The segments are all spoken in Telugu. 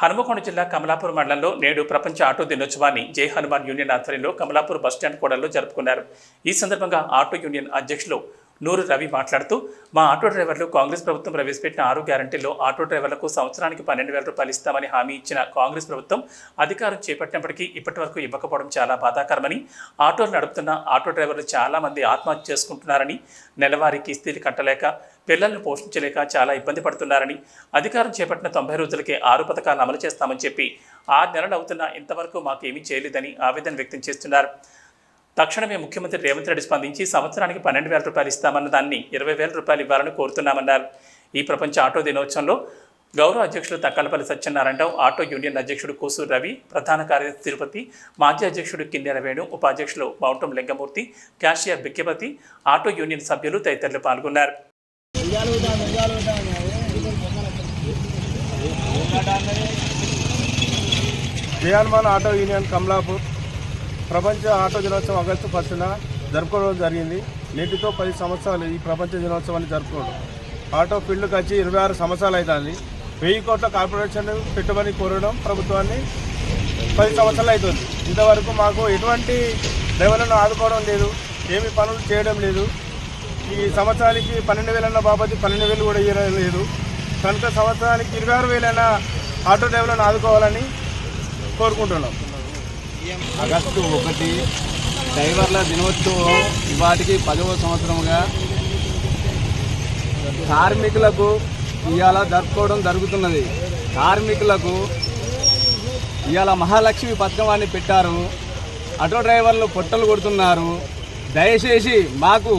హనుమకొండ జిల్లా కమలాపూర్ మండలంలో నేడు ప్రపంచ ఆటో దినోత్సవాన్ని జై హనుమాన్ యూనియన్ ఆధ్వర్యంలో కమలాపూర్ బస్టాండ్ కూడల్లో జరుపుకున్నారు. ఈ సందర్భంగా ఆటో యూనియన్ అధ్యక్షులు నూరు రవి మాట్లాడుతూ మా ఆటో డ్రైవర్లు కాంగ్రెస్ ప్రభుత్వం ప్రవేశపెట్టిన ఆరు గ్యారంటీల్లో ఆటో డ్రైవర్లకు సంవత్సరానికి పన్నెండు వేల రూపాయలు ఇస్తామని హామీ ఇచ్చిన కాంగ్రెస్ ప్రభుత్వం అధికారం చేపట్టినప్పటికీ ఇప్పటి వరకు ఇవ్వకపోవడం చాలా బాధాకరమని ఆటోలు నడుపుతున్న ఆటో డ్రైవర్లు చాలామంది ఆత్మహత్య చేసుకుంటున్నారని నెలవారీ కిస్తీలు కట్టలేక పిల్లలను పోషించలేక చాలా ఇబ్బంది పడుతున్నారని అధికారం చేపట్టిన తొంభై రోజులకే ఆరు పథకాలు అమలు చేస్తామని చెప్పి ఆరు నెలలు అవుతున్నా ఇంతవరకు మాకేమీ చేయలేదని ఆవేదన వ్యక్తం చేస్తున్నారు. తక్షణమే ముఖ్యమంత్రి రేవంత్ రెడ్డి స్పందించి సంవత్సరానికి పన్నెండు వేల రూపాయలు ఇస్తామన్న దాన్ని ఇరవై వేల రూపాయలు ఇవ్వాలని కోరుతున్నామన్నారు. ఈ ప్రపంచ ఆటో దినోత్సవంలో గౌరవ అధ్యక్షులు తక్కలపల్లి సత్యనారాయణరావు ఆటో యూనియన్ అధ్యక్షుడు కోసూరు రవి ప్రధాన కార్యదర్శి తిరుపతి మాజీ అధ్యక్షుడు కిన్నెర వేణు ఉపాధ్యక్షులు Mountam Lingamurthy cashier Bikkipathi auto union సభ్యులు తదితరులు పాల్గొన్నారు. ఆటో యూనియన్ కమలాపూర్ ప్రపంచ ఆటో దినోత్సవం ఆగస్టు ఫస్ట్న జరుపుకోవడం జరిగింది. నేటితో పది సంవత్సరాలు ఈ ప్రపంచ దినోత్సవాన్ని జరుపుకోవడం. ఆటో ఫీల్డ్కి వచ్చి ఇరవై ఆరు సంవత్సరాలు అవుతుంది వెయ్యి కోట్ల కార్పొరేషన్ పెట్టుబడి కోరడం ప్రభుత్వాన్ని పది సంవత్సరాలు అవుతుంది ఇంతవరకు మాకు ఎటువంటి డ్రైవర్లను ఆదుకోవడం లేదు. ఏమి పనులు చేయడం లేదు. ఈ సంవత్సరానికి పన్నెండు వేలన్న బాబతి పన్నెండు వేలు కూడా ఇవ్వడం లేదు. కనుక సంవత్సరానికి ఇరవై ఆరు వేలైనా ఆటో డ్రైవర్లను ఆదుకోవాలని కోరుకుంటున్నాం. ఆగస్టు ఒకటి డ్రైవర్ల దినోత్సవం ఇవాటికి పదవ సంవత్సరముగా. కార్మికులకు ఇవాళ జరుపుకోవడం జరుగుతున్నది. కార్మికులకు ఇవాళ మహాలక్ష్మి పథకం పెట్టారు. ఆటో డ్రైవర్లు పొట్టలు కొడుతున్నారు. దయచేసి మాకు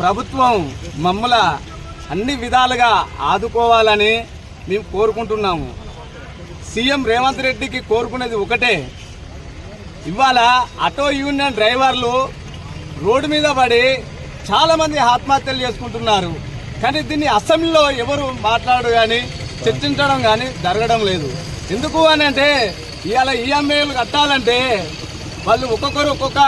ప్రభుత్వం మమ్మల అన్ని విధాలుగా ఆదుకోవాలని మేము కోరుకుంటున్నాము. సీఎం రేవంత్ రెడ్డికి కోరుకునేది ఒకటే. ఇవాళ ఆటో యూనియన్ డ్రైవర్లు రోడ్డు మీద పడి చాలామంది ఆత్మహత్యలు చేసుకుంటున్నారు. కానీ దీన్ని అసెంబ్లీలో ఎవరు మాట్లాడు కానీ చర్చించడం కానీ జరగడం లేదు. ఎందుకు అని అంటే ఇవాళ ఈఎంఐలు కట్టాలంటే వాళ్ళు ఒక్కొక్కరు ఒక్కొక్క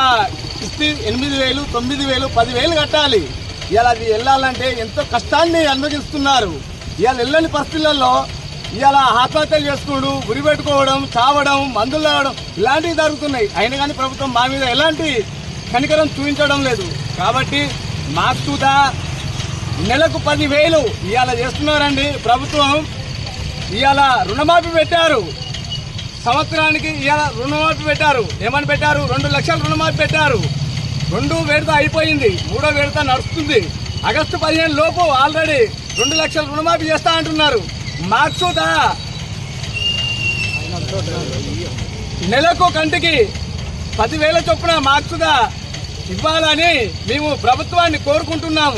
కిస్తీ ఎనిమిది వేలు తొమ్మిది వేలు పదివేలు కట్టాలి. ఇవాళ అది వెళ్ళాలంటే ఎంతో కష్టాన్ని అనుభవిస్తున్నారు. ఇవాళ వెళ్ళని పరిస్థితులలో ఇలా ఆత్మహత్యలు చేసుకోవడం గురి పెట్టుకోవడం చావడం మందులు తాగడం ఇలాంటివి జరుగుతున్నాయి. అయినా కానీ ప్రభుత్వం మా మీద ఎలాంటి కనికరం చూపించడం లేదు. కాబట్టి మాకు కూడా నెలకు పదివేలు ఇవాళ చేస్తున్నారండి ప్రభుత్వం. ఇవాళ రుణమాఫీ పెట్టారు. సంవత్సరానికి ఇవాళ రుణమాఫీ పెట్టారు. ఏమని పెట్టారు? రెండు లక్షల రుణమాఫీ పెట్టారు. రెండు విడత అయిపోయింది. మూడో విడత నడుస్తుంది. ఆగస్టు పదిహేను లోపు ఆల్రెడీ రెండు లక్షల రుణమాఫీ చేస్తా అంటున్నారు. మార్చుదా నెలకు కంటికి పదివేల చొప్పున మార్చుదా. ఇవ్వాలని మేము ప్రభుత్వాన్ని కోరుకుంటున్నాము.